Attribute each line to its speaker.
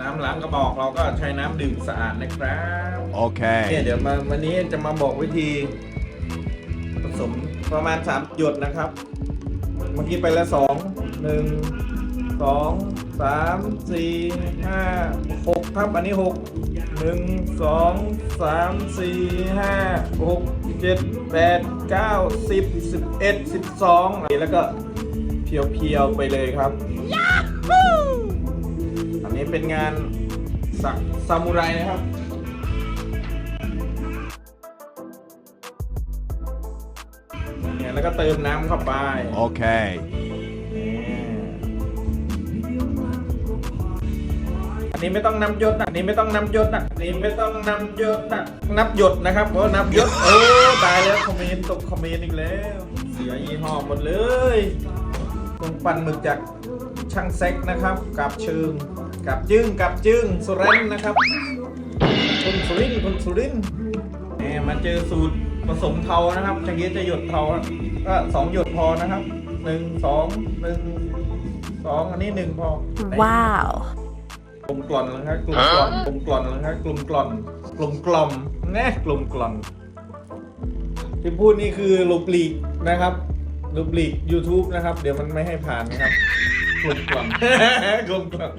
Speaker 1: น้ำล้างกระบอกเราก็ใช้น้ำดื่มสะอาดนะครับเนี่ย
Speaker 2: Okay.
Speaker 1: เดี๋ยวมาวันนี้จะมาบอกวิธีผสมประมาณสามหยดนะครับ เมื่อกี้ไปแล้วสองหนึ่งสองสามสี่ห้าหกครับอันนี้หกหนึ่งสองสามสี่ห้าหกเจ็ดแปดเก้าสิบสิบเอ็ดสิบสองแล้วก็เพียวๆไปเลยครับอั นนี้เป็นงานสักซามูไรนะครับเนี่ยแล้วก็เติมน้ำเข้าไป
Speaker 2: Okay.
Speaker 1: อันนี้ไม่ต้องนับยศนะอันนี้ไม่ต้องนับยศนะอันนี้ไม่ต้องนับยศนะนับหยดนะครับเพราะนับยศโอ้ตายแล้วคอมเมนต์ตกคอมเมนต์อีกแล้ว เสียยี่ห้อหมดเลย คนปั่นหมึกจากช่างเซ็กนะครับ กับเชิงกับจึ้งกับจึ้งสุรินทร์นะครับคนสุรินทร์คนสุรินทร์แหมมาเจอสูตรผสมเทานะครับจะกี้จะหยดเทาก็สองหยดพอนะครับหนึ่งสองหนึ่งสองอันนี้หนึ่งพอ
Speaker 3: Wow.
Speaker 1: กลมกล่อนเลยครับกลมกล่อนกลมกล่อนเลยครับกลมกล่อนกลมกล่อมแน่กลมกล่อนที่พูดนี่คือลบหลีกนะครับ ลบลีก YouTube นะครับ เดี๋ยวมันไม่ให้ผ่านนะครับกลมกล่อม กลมกล่อม